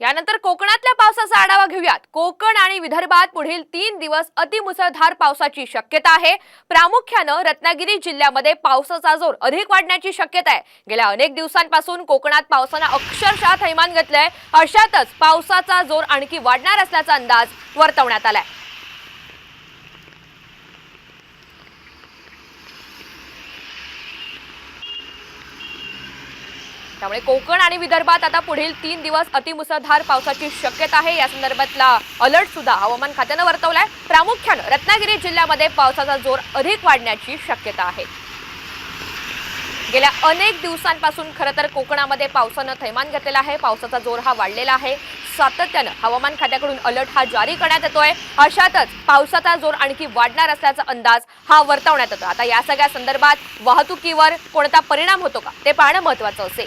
यानंतर कोकणातल्या पावसाचा आढावा घेऊयात. कोकण आणि विदर्भात पुढील तीन दिवस अतिमुसळधार पावसाची शक्यता आहे. प्रामुख्यानं रत्नागिरी जिल्ह्यामध्ये पावसाचा जोर अधिक वाढण्याची शक्यता आहे. गेल्या अनेक दिवसांपासून कोकणात पावसानं अक्षरशः थैमान घेतलंय. अशातच पावसाचा जोर आणखी वाढणार असल्याचा अंदाज वर्तवण्यात आलाय. त्यामुळे कोकण आणि विदर्भात आता पुढील तीन दिवस अतिमुसळधार पावसाची शक्यता आहे. या संदर्भातला अलर्ट सुद्धा हवामान खात्यानं वर्तवलाय. प्रामुख्यानं रत्नागिरी जिल्ह्यामध्ये पावसाचा जोर अधिक वाढण्याची शक्यता आहे. गेल्या अनेक दिवसांपासून खरं तर कोकणामध्ये पावसानं थैमान घेतलेला आहे. पावसाचा जोर हा वाढलेला आहे. सातत्यानं हवामान खात्याकडून अलर्ट हा जारी करण्यात येतोय. अशातच पावसाचा जोर आणखी वाढणार असल्याचा अंदाज हा वर्तवण्यात येतो आता या सगळ्या संदर्भात वाहतुकीवर कोणता परिणाम होतो का? ते पाहणं महत्वाचं असेल.